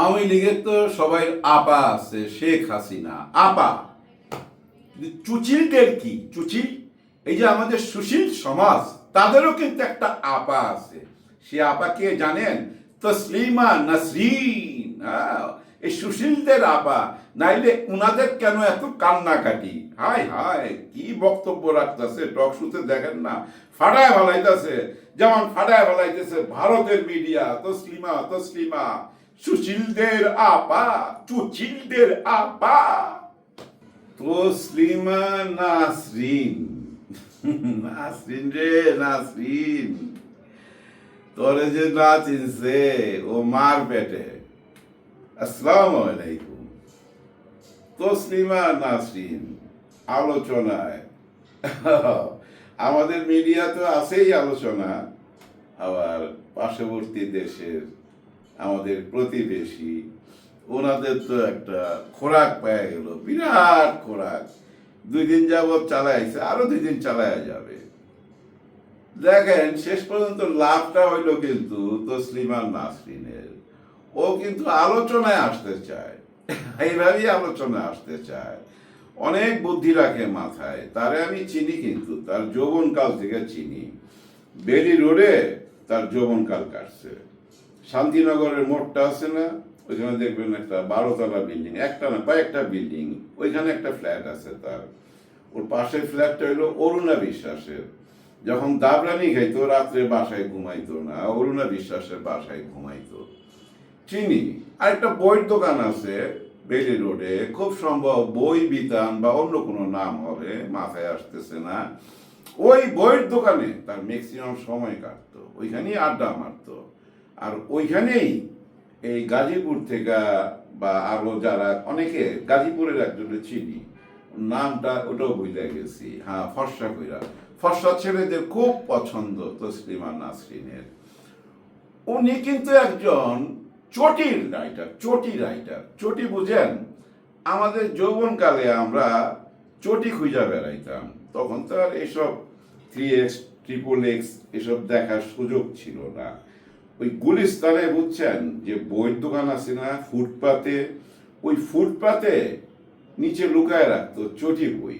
আওয়ামী লীগের তো সবাই আপা আছে শেখ হাসিনা আপা। চুচিলদের কি? চুচিল এই যে আমাদের সুশীল সমাজ তাদেরও কিন্তু একটা আপা আছে। সে আপা কে জানেন? তসলিমা নাসরিন হ্যাঁ, এই সুশীলদের আপা। নাইলে উনাদের কেন এত কান্নাকাটি? হায় হায় কি বক্তব্য রাখতেছে? টক শুতে দেখেন না? ফাটায় ভালাইতেছে যেমন ফাটায় ভালাইতেছে ভারতের মিডিয়া তসলিমা তসলিমা। সুশীলদের আপা চুচিলদের আপা তসলিমা নাসরিন নাসরিন রে নাসরিন তোরে যে না চিনছে ও মার পেটে আসসালামু আলাইকুম তসলিমা নাসরিন আলোচনায় আমাদের মিডিয়া তো আছেই আলোচনা আবার পার্শ্ববর্তী দেশের আমাদের প্রতিবেশী। ওনাদের তো একটা খোরাক পেয়ে গেল, বিরাট খোরাক। দুই দিন যাবৎ চালাইছে, আরও দুই দিন চালায়া যাবে। দেখেন, শেষ পর্যন্ত লাভটা হইল কিন্তু তসলিমা নাসরিনের। ও কিন্তু আলোচনায় আসতে চায়। এইভাবেই আলোচনায় আসতে চায়। অনেক বুদ্ধি রাখে মাথায়। তারে আমি চিনি কিন্তু, তার যৌবনকাল থেকে চিনি। বেলি রোডে তার যৌবনকাল কাটছে। শান্তিনগরের মোড়টা আছে না, ওইখানে দেখবেন একটা বারোতলা বিল্ডিং একটা না কয়েকটা বিল্ডিং ওইখানে একটা ফ্ল্যাট আছে তার। ওর পাশের ফ্ল্যাটটা হলো অরুণা বিশ্বাসের। যখন দাবরানি খাইতো, রাত্রে বাসায় ঘুমাইতো না, অরুণা বিশ্বাসের বাসায় ঘুমাইতো। চিনি আর একটা বইয়ের দোকান আছে বেলি রোডে খুব সম্ভব বই বিতান বা অন্য কোনো নাম হবে, মাথায় আসতেছে না। ওই বইয়ের দোকানে তার ম্যাক্সিমাম সময় কাটতো। ওইখানেই আড্ডা মারতো। আর ওইখানেই এই গাজীপুর থেকে বা আরও যারা, অনেকে গাজীপুরের একজনের চিনি নামটা ওটাও বুঝে গেছি। হ্যাঁ ফর্সা কইরা। ফর্সা ছেলেদের খুব পছন্দ তসলিমা নাসরিনের। উনি কিন্তু একজন চটির রাইটার, চটি রাইটার। চটি বুঝেন, আমাদের যৌবনকালে আমরা চটি খুঁজা বেড়াইতাম। তখন তো আর এসব থ্রি এক্স, ট্রিপল এক্স, এসব দেখার সুযোগ ছিল না। ওই গুলিস্তানে বুঝছেন যে বইয়ের দোকান আছে না ফুটপাতে, ওই ফুটপাতে নিচে লুকায় রাখতো চটি বই।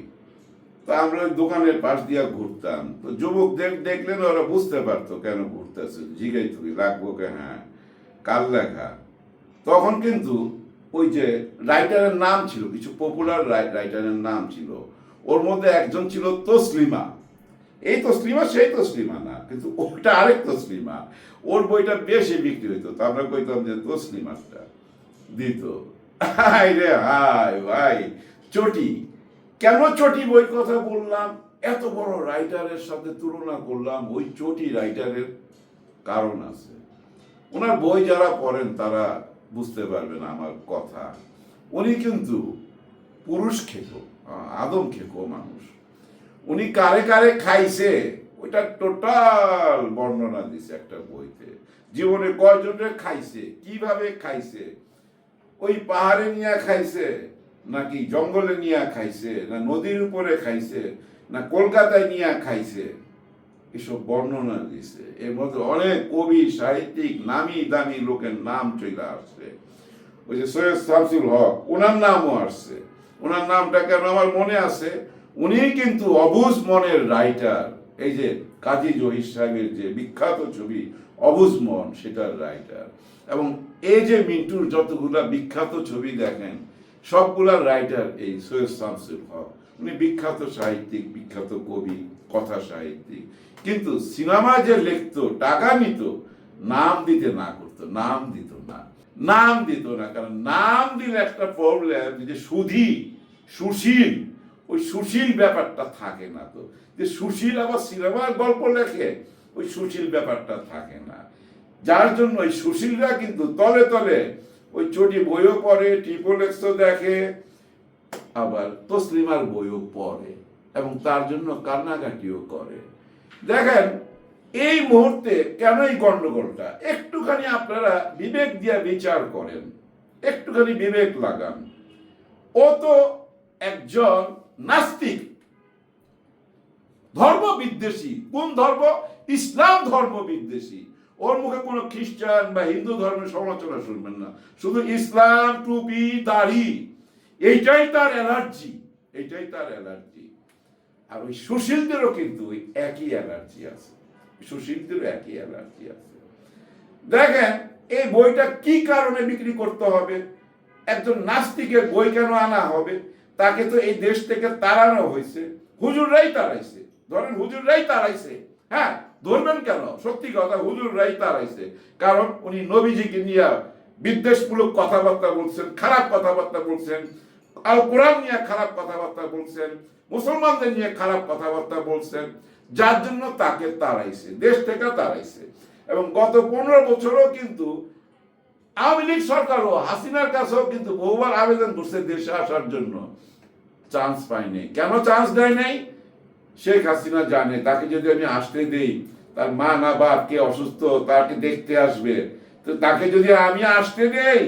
তা আমরা ওই দোকানের পাশ দিয়া ঘুরতাম। তো যুবকদের দেখলেন ওরা বুঝতে পারতো কেন ঘুরতেছে জিগাই তুই, লাগবো কে? হ্যাঁ কাল লেখা তখন কিন্তু ওই যে রাইটারের নাম ছিল, কিছু পপুলার রাইটারের নাম ছিল। ওর মধ্যে একজন ছিল তসলিমা। এই তসলিমা, সেই তসলিমা না, কিন্তু ওটা আরেক তসলিমা। ওর বইটা বেশি বিক্রি হইতো, তো আমরা কইতাম যে তসলিমাটা দিত। হাই রে হাই ভাই, চটি। কেন চটি বই কথা বললাম? এত বড় রাইটারের সাথে তুলনা করলাম, ওই চটি রাইটারের কারণ আছে। ওনার বই যারা পড়েন, তারা বুঝতে পারবেন আমার কথা। উনি কিন্তু পুরুষ খেকো আদম খেকো মানুষ। উনি কারে কারে খাইছে, ওইটা টোটাল বর্ণনা দিছে একটা বইতে। জীবনে কয়জনে খাইছে, কীভাবে খাইছে, ওই পাহাড়ে নিয়ে খাইছে, নাকি জঙ্গলে নিয়ে খাইছে, না নদীর উপরে খাইছে, না কলকাতায় নিয়ে খাইছে, এসব বর্ণনা দিছে। এর মধ্যে অনেক কবি, সাহিত্যিক, নামি দামি লোকের নাম চলে আসছে। ওই যে সৈয়দ শামসুল হক, ওনার নামও আসছে। ওনার নামটা কেন আমার মনে আছে? উনি কিন্তু অবুজ মনের রাইটার এই যে কাজী জহির সাহেবের যে বিখ্যাত ছবি, অবুজ মন, সেটার রাইটার এবং এই যে মিন্টুর যতগুলা বিখ্যাত ছবি দেখেন সবগুলার রাইটার এই সৈয়দ শামসুল হক। উনি বিখ্যাত সাহিত্যিক, বিখ্যাত কবি, কথা সাহিত্যিক। কিন্তু সিনেমা যে লিখতো, টাকা নিত, নাম দিতে না করতো, নাম দিত না। নাম দিত না, কারণ নাম দিলে একটা প্রবলেম যে সুধী, সুশীল ওই সুশীল ব্যাপারটা থাকে না তো। যে সুশীল আবার সিনেমার গল্প লেখে, ওই সুশীল ব্যাপারটা থাকে না। যার জন্য ওই সুশীলরা কিন্তু তলে তলে ওই চটি বইও পড়ে ট্রিপল এক্সও দেখে, আবার তসলিমার বইও পড়ে এবং তার জন্য কান্নাকাটিও করে। দেখেন, এই মুহূর্তে কেন এই গন্ডগোলটা? একটুখানি আপনারা বিবেক দিয়ে বিচার করেন। একটুখানি বিবেক লাগান। ও তো একজন নাস্তিক। ধর্ম বিদ্বেষী। কোন ধর্ম? ইসলাম ধর্ম বিদ্বেষী। ওর মুখে কোনো খ্রিস্টান বা হিন্দু ধর্মের সমালোচনা শুনবেন না। শুধু ইসলাম টুপি দাড়ি এইটাই তার অ্যালার্জি। এইটাই তার অ্যালার্জি। আর ওই সুশীলদেরও কিন্তু ওই একই অ্যালার্জি আছে। সুশীলদেরও একই অ্যালার্জি আছে। দেখেন, এই বইটা কি কারণে বিক্রি করতে হবে? একজন নাস্তিকের বই কেন আনা হবে? তাকে তো এই দেশ থেকে তাড়ানো হয়েছে। হুজুররাই তাড়াইছে। ধরেন হুজুররাই তাড়াইছে। হ্যাঁ ধরবেন কেন? সত্যি কথা, হুজুররাই তাড়াইছে। কারণ উনি নবীজিকে নিয়ে বিদ্বেষমূলক কথাবার্তা বলছেন, খারাপ কথাবার্তা বলছেন, আল কোরআন নিয়ে খারাপ কথাবার্তা বলছেন, মুসলমানদের নিয়ে খারাপ কথাবার্তা বলছেন, যার জন্য তাকে তাড়াইছে, দেশ থেকে তাড়াইছে। এবং গত পনেরো বছরও কিন্তু আওয়ামী লীগ সরকারও হাসিনার কাছেও কিন্তু বহুবার আবেদন করছে দেশে আসার জন্য। চান্স পায়নি কেন চান্স দেয় নাই? শেখ হাসিনা জানে, তাকে যদি আমি আসতে দেই, তার মা না বাপ কে অসুস্থ, তাকে দেখতে আসবে। তো তাকে যদি আমি আসতে দেই,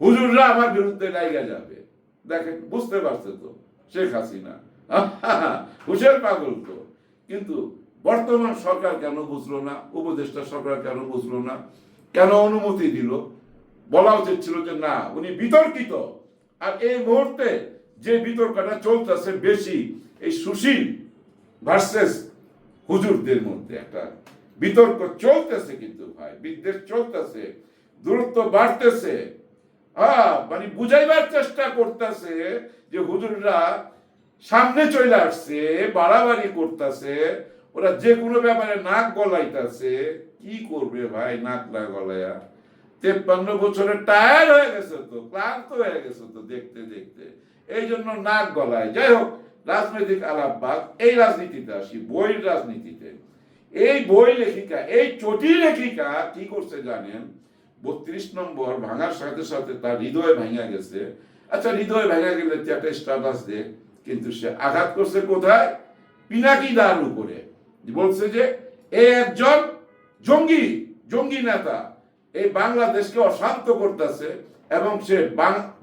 হুজুররা আমার বিরুদ্ধে লাইগা যাবে। দেখেন, বুঝতে পারছে তো, শেখ হাসিনা। হুশের পাগল তো। কিন্তু বর্তমান সরকার কেন বুঝলো না? উপদেষ্টা সরকার কেন বুঝলো না? কেন অনুমতি দিল? বলা উচিত ছিল যে না, উনি বিতর্কিত। আর এই মুহূর্তে যে বিতর্কটা চলতেছে বেশি, এই সুশীল ভার্সেস হুজুরদের মধ্যে একটা বিতর্ক চলতেছে কিন্তু ভাই, বিদ্বেষ চলতেছে, দূরত্ব বাড়তেছে। হ্যাঁ মানে বুঝাইবার চেষ্টা করতেছে যে হুজুররা সামনে চলে আসছে, বাড়াবাড়ি করতেছে, ওরা যে কোনো ব্যাপারে নাক গলাইতেছে। কি করবে ভাই, নাক না গলায়া? তেপ্পান্ন বছরের টায়ার হয়ে গেছে তো, ক্লান্ত হয়ে গেছে তো দেখতে দেখতে। এই জন্য নাক গলায়। যাই হোক, রাজনৈতিক আলাপবাদ এই রাজনীতিতে আসি, বইয়ের রাজনীতিতে। এই বই লেখিকা, এই চটি লেখিকা কি করছে জানেন? বত্রিশ নম্বর ভাঙার সাথে সাথে তার হৃদয় ভাঙা গেছে। আচ্ছা হৃদয় ভাঙা গেলে একটা স্ট্যাটাস দে কিন্তু সে আঘাত করছে কোথায়? পিনাকি দার উপরে। বলছে যে, এ একজন জঙ্গি জঙ্গি নেতা। এই বাংলাদেশকে অশান্ত করতেছে এবং সে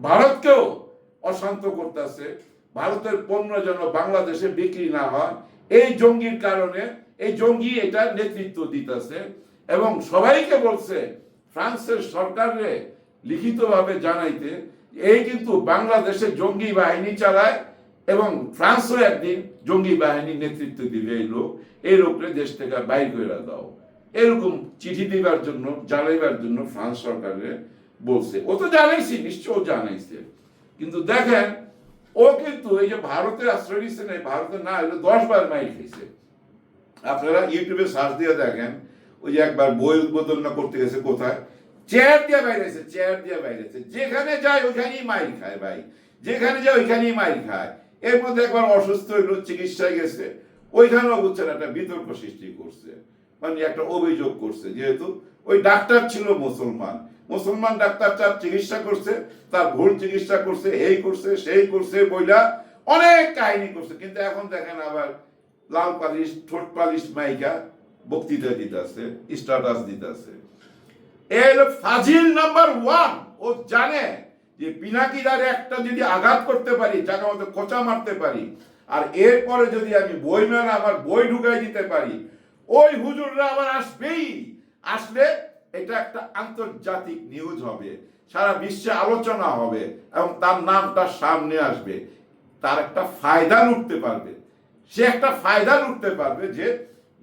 ভারতকেও অশান্ত করতেছে। ভারতের পণ্য যেন বাংলাদেশে বিক্রি না হয়, এই জঙ্গির কারণে, এই জঙ্গি এটা নেতৃত্ব দিতেছে এবং সবাইকে বলছে, ফ্রান্সের সরকারে লিখিতভাবে জানাইতে, এই কিন্তু বাংলাদেশে জঙ্গি বাহিনী চালায় এবং ফ্রান্সও একদিন জঙ্গি বাহিনী নেতৃত্ব দিবে এই লোক, এই লোককে দেশ থেকে বাইর করে দাও। এরকম চিঠি দিবার জন্য, জানাইবার জন্য ফ্রান্স সরকারের বলছে। ও তো জানাইছি নিশ্চয় ও জানাইছে। কিন্তু দেখেন, ও কিন্তু এই যে ভারতের আশ্রয় নিচ্ছে না ভারতে না এলো দশ বার মাইল খেয়েছে আপনারা ইউটিউবে সার্চ দিয়ে দেখেন, ওই একবার বই উদ্বোধন না করতে গেছে কোথায়? চেয়ার দিয়ে বাইরেছে, চেয়ার দিয়ে বাইরেছে। যেখানে যায়, ওইখানেই মাইল খায় ভাই। যেখানে যায়, ওইখানেই মাইল খায়। এর মধ্যে একবার অসুস্থ হইল, চিকিৎসায় গেছে। ওইখানেও বুঝছেন একটা বিতর্ক সৃষ্টি করছে। মানে একটা অভিযোগ করছে, যেহেতু ওই ডাক্তার ছিল মুসলমান। মুসলমান ডাক্তার তার চিকিৎসা করছে, তার ভুল চিকিৎসা করছে, এই করছে, সেই করছে বইলা অনেক কাহিনী করছে। কিন্তু এখন দেখেন আবার লাল পালিশ, ঠোঁট পালিশ মাইকা বক্তৃতা দিতেছে স্ট্যাটাস দিতেছে। এই হলো ফাজিল নাম্বার ওয়ান। ও জানে যে পিনাকিদারে একটা যদি আঘাত করতে পারি যাকে মতো খোঁচা মারতে পারি, আর এরপরে যদি আমি বই মেলা আমার বই ঢুকাই দিতে পারি ওই হুজুররা আবার আসবেই। আসলে এটা একটা আন্তর্জাতিক নিউজ হবে, সারা বিশ্বে আলোচনা হবে এবং তার নামটা সামনে আসবে। তার একটা ফায়দা লুটতে পারবে। সে একটা ফায়দা লুটতে পারবে যে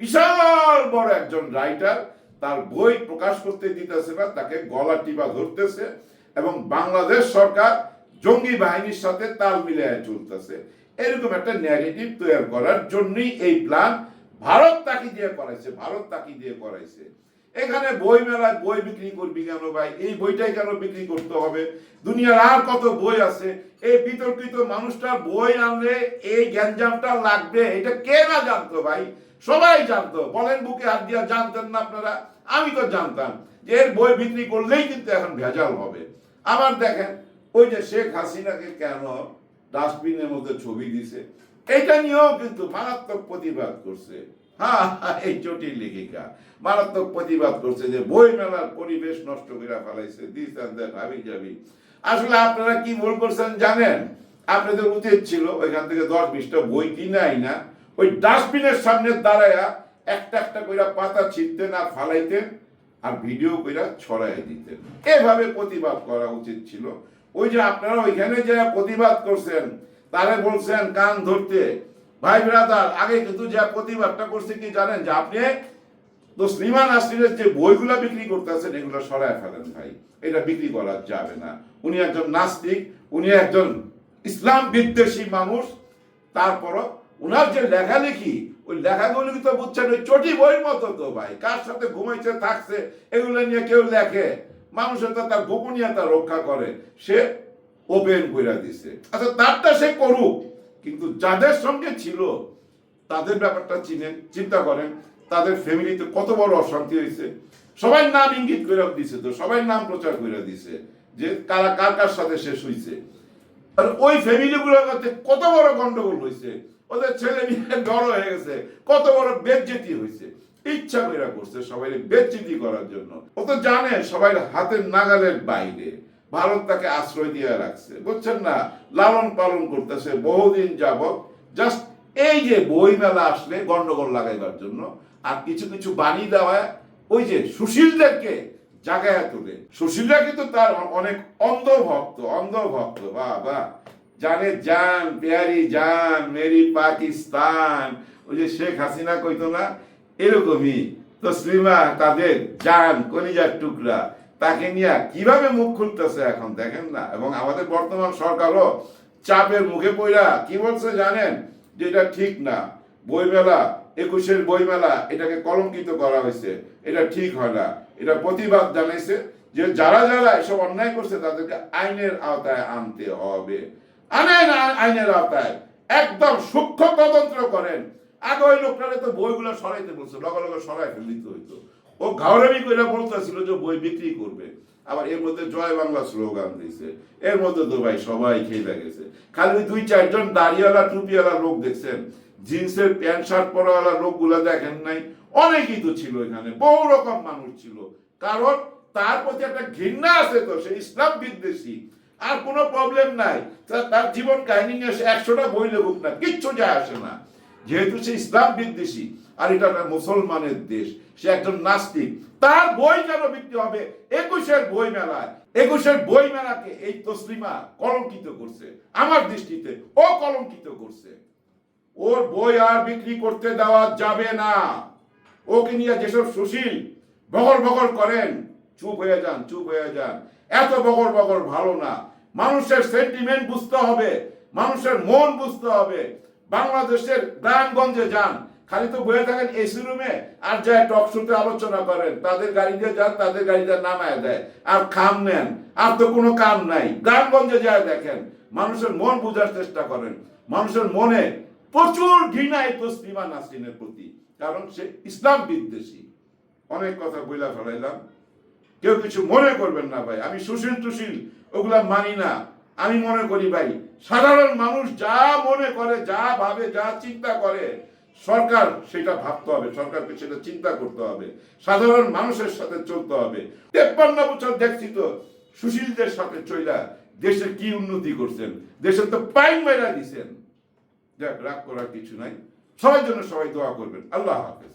বিশাল বড় একজন রাইটার তার বই প্রকাশ করতে দিতেছে না তাকে গলা টিপা ধরতেছে এবং বাংলাদেশ সরকার জঙ্গি বাহিনীর সাথে তাল মিলিয়ে চলতেছে। এরকম একটা ন্যারেটিভ তৈরি করার জন্যই এই প্ল্যান ভারত তাকি দিয়ে করাইছে, ভারত তাকি দিয়ে করাইছে। এখানে বই মেলায় বই বিক্রি করবি কেন ভাই? এই বইটাই কেন বিক্রি করতে হবে? দুনিয়ার আর কত বই আছে? এই বিতর্কিত মানুষটার বই আনলে এই গ্যাঞ্জামটা লাগবে, এটা কে না জানতো ভাই? সবাই জানতো। বলেন বুকে হাত দিয়া জানতেন না আপনারা? আমি তো জানতাম যে এর বই বিক্রি করলেই কিন্তু এখন ভেজাল হবে। আবার দেখেন, ওই যে শেখ হাসিনাকে কেন ডাস্টবিনের মধ্যে ছবি দিছে? এটা নিয়েও কিন্তু মারাত্মক প্রতিবাদ করছে। হ্যাঁ এই জটিল লেখিকা। মারাত্মক প্রতিবাদ করছে যে বই মেলার পরিবেশ নষ্ট করে ফেলাইছে দিস অ্যান্ড যাবি আসলে আপনারা কি ভুল করছেন জানেন? আপনাদের উচিত ছিল ওইখান থেকে দশ বিশটা বই কিনাই না। ওই ডাস্টবিনের সামনে দাঁড়ায়া একটা একটা করে পাতা ছিঁড়তেন আর ফালাইতেন আর ভিডিও কইরা ছড়াই দিতেন। এভাবে প্রতিবাদ করা উচিত ছিল। ওই যে আপনারা ওইখানে যে প্রতিবাদ করছেন তারে বলছেন কান ধরতে। ভাই ব্রাদার, আগে কিন্তু যে প্রতিবাদটা করছে কি জানেন? যে আপনি তো শ্রীমান নাসরিনের যে বইগুলো বিক্রি করতেছেন, এগুলো সরায় ফেলেন ভাই। এটা বিক্রি করা যাবে না। উনি একজন নাস্তিক, উনি একজন ইসলাম বিদ্বেষী মানুষ। তারপরও উনার যে লেখালেখি, ওই লেখাগুলো তো বুঝছেন, ওই চটি বইয়ের মতো তো ভাই। কার সাথে ঘুমাইছে, থাকছে, এগুলো নিয়ে কেউ লেখে। মানুষের তো তার গোপনীয়তা রক্ষা করে। সে ওপেন করে দিছে। আচ্ছা তারটা সে করুক, কিন্তু যাদের সঙ্গে ছিল, তাদের ব্যাপারটা চিনেন চিন্তা করেন, তাদের ফ্যামিলিতে কত বড় অশান্তি হয়েছে। সবাই নাম ইঙ্গিত করে দিছে তো, সবাই নাম প্রচার করে দিছে যে কারা, কার কার সাথে শেষ হয়েছে আর ওই ফ্যামিলিগুলোর মধ্যে কত বড় গন্ডগোল হয়েছে ওদের ছেলে মেয়ে বড় হয়ে গেছে, কত বড় বেজ্জেতি হয়েছে ইচ্ছা করে করছে সবাই বেজ্জেতি করার জন্য। ও তো জানে সবাই হাতের নাগালের বাইরে। ভারত তাকে আশ্রয় দিয়ে রাখছে। বুঝছেন না? লালন পালন করতেছে বহুদিন যাবত জাস্ট এই যে বই মেলা আসলে গন্ডগোল লাগাইবার জন্য, আর কিছু কিছু বাণী দেওয়া, ওই যে সুশীলদেরকে জাগায় তোলে। সুশীলরা কিন্তু তার অনেক অন্ধভক্ত অন্ধভক্ত অন্ধ ভক্ত বাহ বাহ জানে জান, পেয়ারি জান, মেরি পাকিস্তান, ওই যে শেখ হাসিনা কইতো না, এরকমই। তসলিমা তাদের জান, কলিজার টুকরা তাকে নিয়ে কীভাবে মুখ খুলতেছে এখন, দেখেন না? এবং আমাদের বর্তমান সরকারও চাপের মুখে পড়া কি বলছে জানেন? যে এটা ঠিক না। বইমেলা, একুশের বইমেলা, এটাকে কলঙ্কিত করা হয়েছে। এটা ঠিক হয় না। এটা প্রতিবাদ জানাইছে যে যারা যারা এসব অন্যায় করছে, তাদেরকে আইনের আওতায় আনতে হবে। আনেন আইনের আওতায়। একদম সূক্ষ্ম তদন্ত করেন। আগে ওই লোকটারে তো বইগুলো সরাইতে বলছে, লগে লগে সরাই ফেল দিতে হইতো। ও ঘাওড়ামি করে বলতেছিল যে বই বিক্রি করবে। আবার এর মধ্যে জয় বাংলা স্লোগান দিছে এর মধ্যে তো ভাই সবাই খেয়ে গেছে খালি দুই চারজন দাড়িওয়ালা, টুপিওয়ালা লোক দেখছেন। জিন্সের প্যান্ট, শার্ট পরাওয়ালা লোকগুলা দেখেন নাই। অনেকেই তো ছিল এখানে। বহু রকম মানুষ ছিল। কারণ তার প্রতি একটা ঘৃণা আছে তো, সে ইসলাম বিদ্বেষী। আর কোনো প্রবলেম নাই। তার জীবন কাহিনী নিয়ে একশোটা বই লেখুক না, কিচ্ছু যায় আসে না। যেহেতু সে ইসলাম বিদ্বেষী, আর এটা একটা মুসলমানের দেশ, সে একজন নাস্তিক, তার বই কেন বিক্রি হবে একুশের বই মেলায় একুশের বই মেলাকে এই তসলিমা কলঙ্কিত করছে, আমার দৃষ্টিতে ও কলঙ্কিত করছে। ওর বই আর বিক্রি করতে দেওয়া যাবে না। ওকে নিয়ে যেসব সুশীল বগর বগর করেন, চুপ হয়ে যান, চুপ হয়ে যান। এত বগর বগর ভালো না। মানুষের সেন্টিমেন্ট বুঝতে হবে, মানুষের মন বুঝতে হবে। বাংলাদেশের গ্রামগঞ্জে যান, খালি তো বয়ে থাকেন এসি রুমে আর যায় টক শুতে আলোচনা করেন, তাদের গাড়ি দিয়ে যান, তাদের গাড়িতে নামায় দেয়, আর খাম নেন, আর তো কোনো কাম নাই। গ্রামগঞ্জে যায় দেখেন, মানুষের মন বোঝার চেষ্টা করেন, মানুষের মনে প্রচুর ঘৃণা এই তসলিমা নাসরিনের প্রতি, কারণ সে ইসলাম বিদ্বেষী। অনেক কথা বইলা ফেলাইলাম, কেউ কিছু মনে করবেন না ভাই, আমি সুশীল টুশীল, ওগুলা মানি না। আমি মনে করি ভাই, সাধারণ মানুষ যা মনে করে, যা ভাবে, যা চিন্তা করে, সরকার সেটা ভাবতে হবে, সরকারকে সেটা চিন্তা করতে হবে, সাধারণ মানুষের সাথে চলতে হবে। তেপ্পান্ন বছর দেখছি তো, সুশীলদের সাথে চইলা দেশের কি উন্নতি করছেন দেশের তো পাইন মেরা দিছেন। যাক, রাগ করার কিছু নাই। সবার জন্য সবাই দোয়া করবেন। আল্লাহ হাফেজ।